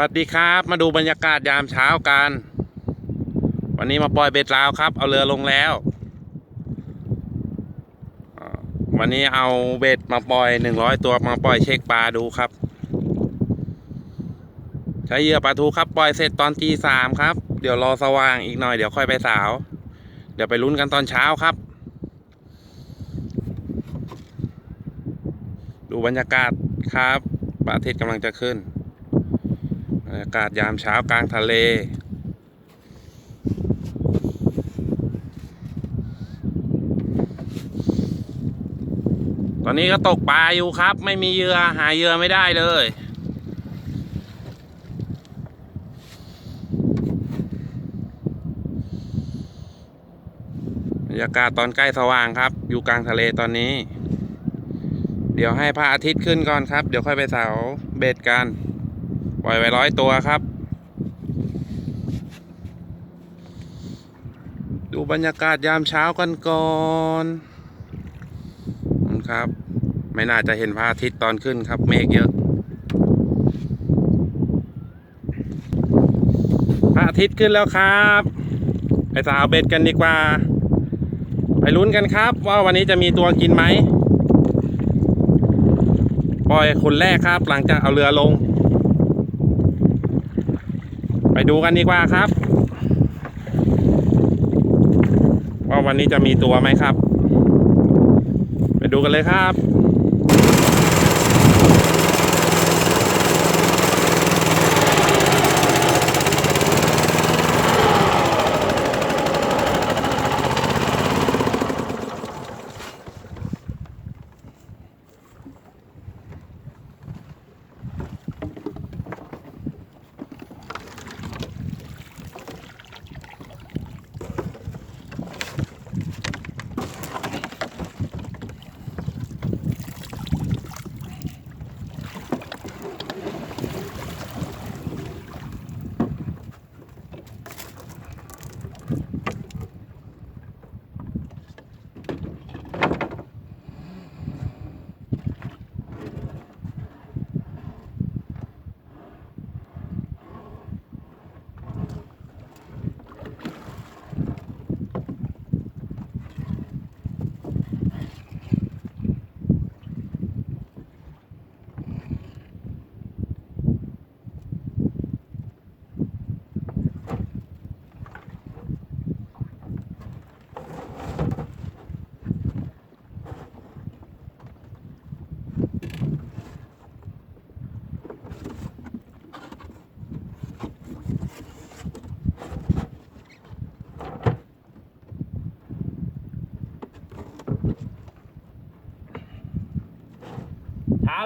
วัสดีครับมาดูบรรยากาศยามเช้ากัน วันนี้มาปล่อยเบ็ดลาวครับ เอาเรือลงแล้ว วันนี้เอาเบ็ดมาปล่อยหนึ่งร้อยตัวมาปล่อยเช็คปลาดูครับ ใช้เหยื่อปลาทูครับปล่อยเสร็จตอนตีสามครับ เดี๋ยวรอสว่างอีกหน่อยเดี๋ยวค่อยไปสาว เดี๋ยวไปลุ้นกันตอนเช้าครับ ดูบรรยากาศครับพระอาทิตย์กำลังจะขึ้น รรยากาศยามเช้ากลางทะเล ตอนนี้ก็ตกปลาอยู่ครับ ไม่มีเหยื่อหาเหยื่อไม่ได้เลยบรรยากาศตอนใกล้สว่างครับ อยู่กลางทะเลตอนนี้ เดี๋ยวให้พระอาทิตย์ขึ้นก่อนครับ เดี๋ยวค่อยไปเสาเบ็ดกัน ปล่อยไว้ร้อยตัวครับ ดูบรรยากาศยามเช้ากันก่อนครับ ไม่น่าจะเห็นพระอาทิตย์ตอนขึ้นครับ เมฆเยอะพระอาทิตย์ขึ้นแล้วครับ ไปสาวเบ็ดกันดีกว่า ไปลุ้นกันครับ ว่าวันนี้จะมีตัวกินไหม ปล่อยคนแรกครับ หลังจากเอาเรือลง ไปดูกันดีกว่าครับ ว่าวันนี้จะมีตัวไหมครับ ไปดูกันเลยครับ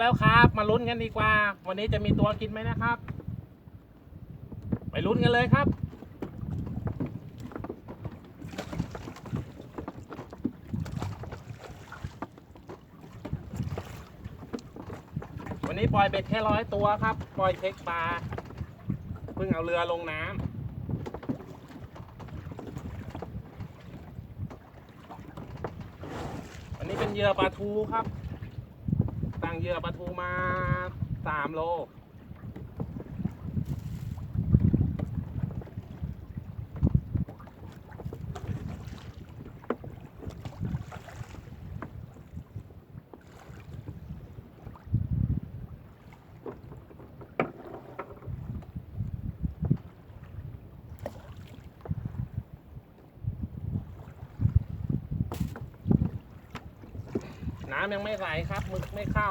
แล้วครับ มาลุ้นกันดีกว่า วันนี้จะมีตัวกินไหมนะครับ ไปลุ้นกันเลยครับ วันนี้ปล่อยเบ็ดแค่ร้อยตัวครับ ปล่อยเช็คปลาเพิ่งเอาเรือลงน้ำวันนี้เป็นเหยื่อปลาทูครับ เหยื่อปลาทูมาสามโล น้ำยังไม่ไหลครับหมึกไม่เข้า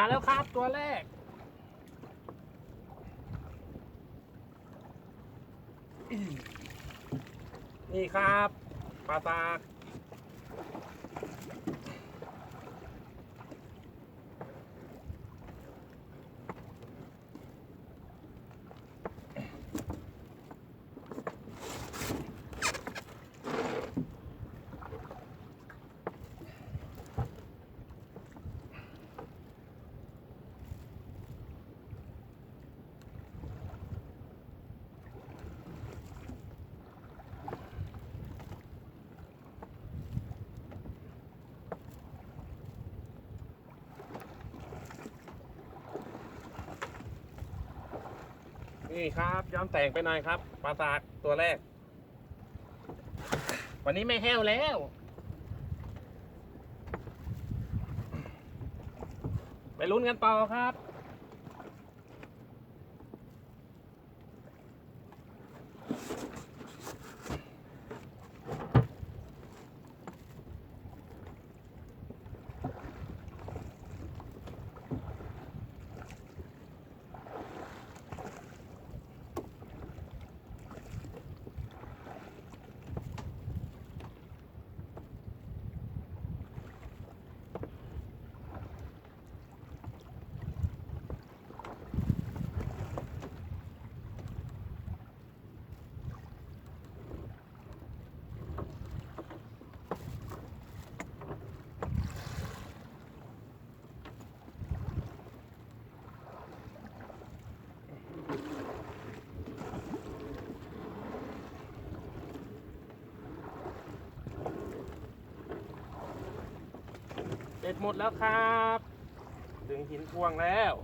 มาแล้วครับตัวแรก นี่ครับปลาตาก นี่ครับย้อมแต่งไปหน่อยครับปลาสากตัวแรก วันนี้ไม่แห้วแล้ว ไปลุ้นกันต่อครับ หมดแล้วครับ ดึงหินพวงแล้ว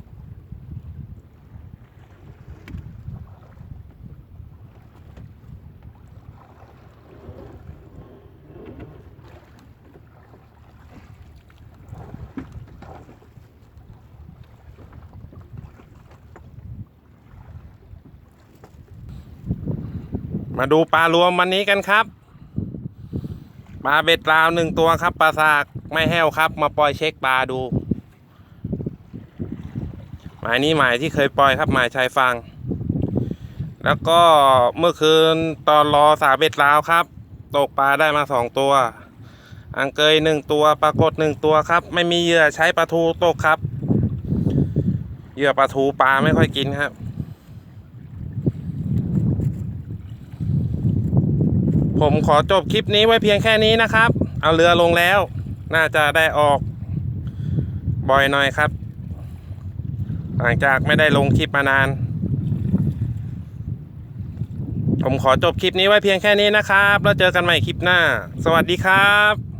มาดูปลารวมวันนี้กันครับปลาเบ็ดลาวหนึ่งตัวครับปลาสาก ไม่แห้วครับ มาปล่อยเช็คปลาดู หมายนี้หมายที่เคยปล่อยครับหมายชายฟัง แล้วก็เมื่อคืนตอนรอสาเบ็ดลาวครับ ตกปลาได้มาสองตัว อังเกยหนึ่งตัวปรากฏหนึ่งตัวครับ ไม่มีเหยื่อใช้ปลาทูตกครับ เหยื่อปลาทูปลาไม่ค่อยกินครับผมขอจบคลิปนี้ไว้เพียงแค่นี้นะครับ เอาเรือลงแล้ว น่าจะได้ออกบ่อยหน่อยครับ หลังจากไม่ได้ลงคลิปมานาน ผมขอจบคลิปนี้ไว้เพียงแค่นี้นะครับ แล้วเจอกันใหม่คลิปหน้า สวัสดีครับ